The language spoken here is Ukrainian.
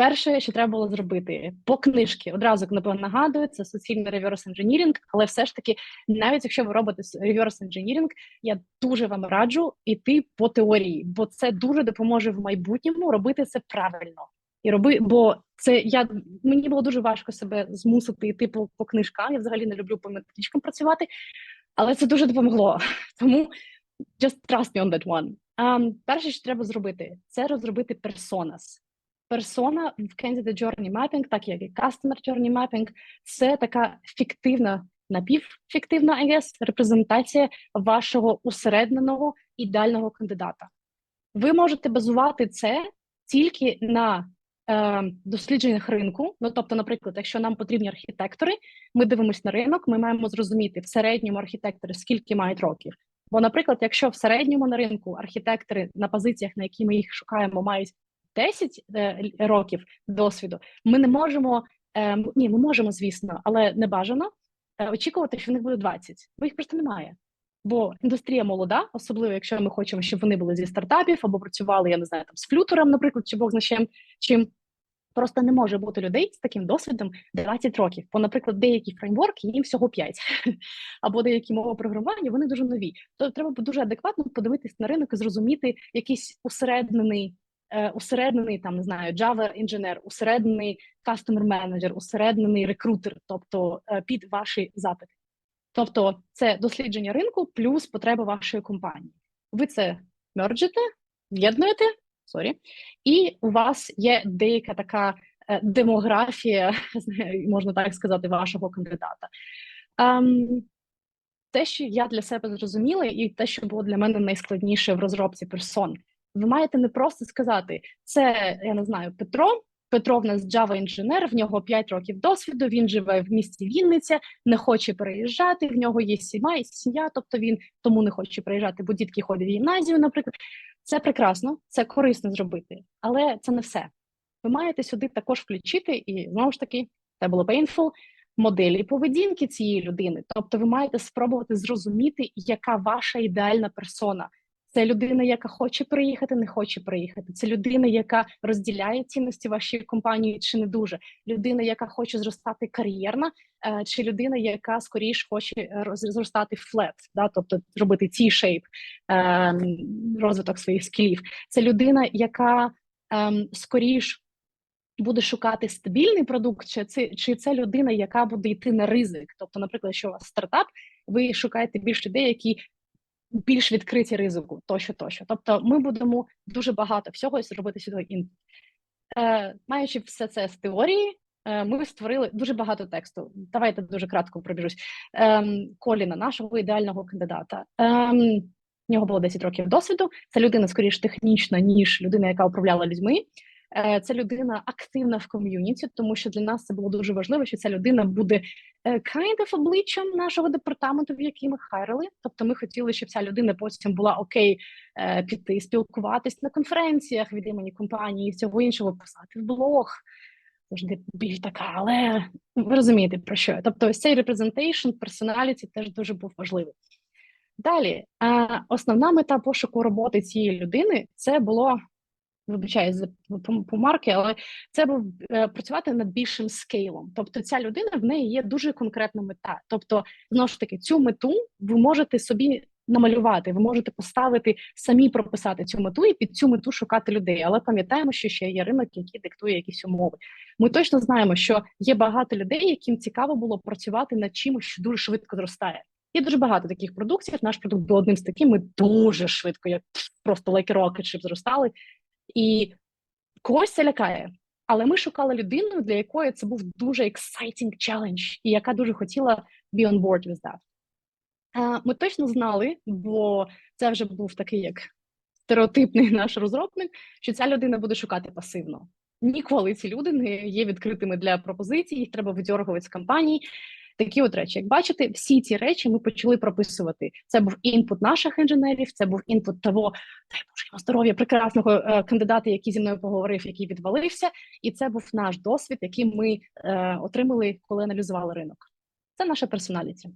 Перше, що треба було зробити по книжки, одразу напевно, нагадую, це суцільний реверс інженірінг, але все ж таки, навіть якщо ви робите реверс інженірінг, я дуже вам раджу йти по теорії, бо це дуже допоможе в майбутньому робити це правильно і роби, бо це я мені було дуже важко себе змусити йти по, по книжкам. Я взагалі не люблю по методичкам працювати, але це дуже допомогло. Тому just trust me on that one. Um, перше, що треба зробити, це розробити персонас. Персона в Candidate Journey Mapping, так як і Customer Journey Mapping, це така фіктивна, напівфіктивна, I guess, репрезентація вашого усередненого ідеального кандидата. Ви можете базувати це тільки на е, дослідженнях ринку. Ну, тобто, наприклад, якщо нам потрібні архітектори, ми дивимося на ринок, ми маємо зрозуміти в середньому архітектори, скільки мають років. Бо, наприклад, якщо в середньому на ринку архітектори на позиціях, на які ми їх шукаємо, мають 10 е, років досвіду, ми не можемо е, ні, ми можемо, звісно, але не бажано е, очікувати, що в них буде 20, бо їх просто немає. Бо індустрія молода, особливо якщо ми хочемо, щоб вони були зі стартапів або працювали, я не знаю, там з флютером, наприклад, чи Бог зна чим. Просто не може бути людей з таким досвідом 20 років. Бо, наприклад, деякі фреймворки їм всього 5, або деякі мови програмування, вони дуже нові. То треба дуже адекватно подивитись на ринок і зрозуміти якийсь усереднений, усереднений там не знаю, Java інженер, усереднений customer менеджер, усереднений рекрутер, тобто е, під ваші запити. Тобто, це дослідження ринку плюс потреба вашої компанії. Ви це мерджите, в'єднуєте сорі, і у вас є деяка така е, демографія, можна так сказати, вашого кандидата. Um, те, що я для себе зрозуміла, і те, що було для мене найскладніше в розробці персон, ви маєте не просто сказати, це я не знаю, Петро. Петро в нас Java інженер, в нього 5 років досвіду. Він живе в місті Вінниця, не хоче переїжджати. В нього є сім'я, сім'я, тобто він тому не хоче переїжджати, бо дітки ходять в гімназію, наприклад. Це прекрасно, це корисно зробити, але це не все. Ви маєте сюди також включити, і знову ж таки, це було painful, моделі поведінки цієї людини. Тобто, ви маєте спробувати зрозуміти, яка ваша ідеальна персона. Це людина, яка хоче приїхати, не хоче приїхати. Це людина, яка розділяє цінності вашої компанії, чи не дуже людина, яка хоче зростати кар'єрна, е, чи людина, яка скоріш хоче зростати флет, да, тобто зробити ці шейп розвиток своїх скілів. Це людина, яка ем, скоріш. Буде шукати стабільний продукт, чи це чи це людина, яка буде йти на ризик. Тобто, наприклад, якщо у вас стартап, ви шукаєте більш людей, які більш відкриті ризику, тощо, тощо. Тобто, ми будемо дуже багато всього зробити сюди інпут. Е, Маючи все це з теорії, е, ми створили дуже багато тексту. Давайте дуже кратко пробіжусь. Е, Коліна, нашого ідеального кандидата. Е, в нього було 10 років досвіду. Це людина скоріш технічна, ніж людина, яка управляла людьми. Е, це людина активна в ком'юніті, тому що для нас це було дуже важливо, що ця людина буде е, kind of обличчям нашого департаменту, в який ми хайрили. Тобто, ми хотіли, щоб ця людина потім була окей е, піти, спілкуватись на конференціях від імені компанії, і всього іншого писати в блог. Завжди більш така, але ви розумієте про що. Тобто, ось цей representation, personality теж дуже був важливий. Далі, основна мета пошуку роботи цієї людини це було вибачаю за помарки, але це був е, працювати над більшим скейлом. Тобто, ця людина в неї є дуже конкретна мета. Тобто, знову ж таки, цю мету ви можете собі намалювати, ви можете поставити самі прописати цю мету і під цю мету шукати людей. Але пам'ятаємо, що ще є ринок, який диктує якісь умови. Ми точно знаємо, що є багато людей, яким цікаво було працювати над чимось, що дуже швидко зростає. Є дуже багато таких продуктів. Наш продукт був одним з таких. Ми дуже швидко, як просто like rocket ship зростали. І когось це лякає. Але ми шукали людину, для якої це був дуже exciting challenge, і яка дуже хотіла be on board with that. Ми точно знали, бо це вже був такий як стереотипний наш розробник, що ця людина буде шукати пасивно. Ніколи ці люди не є відкритими для пропозицій, їх треба видьоргувати з компаній. Такі от речі, як бачите, всі ці речі ми почали прописувати. Це був інпут наших інженерів, це був інпут того дай Боже здоров'я прекрасного е, кандидата, який зі мною поговорив, який відвалився, і це був наш досвід, який ми е, отримали, коли аналізували ринок. Це наша персоналіті.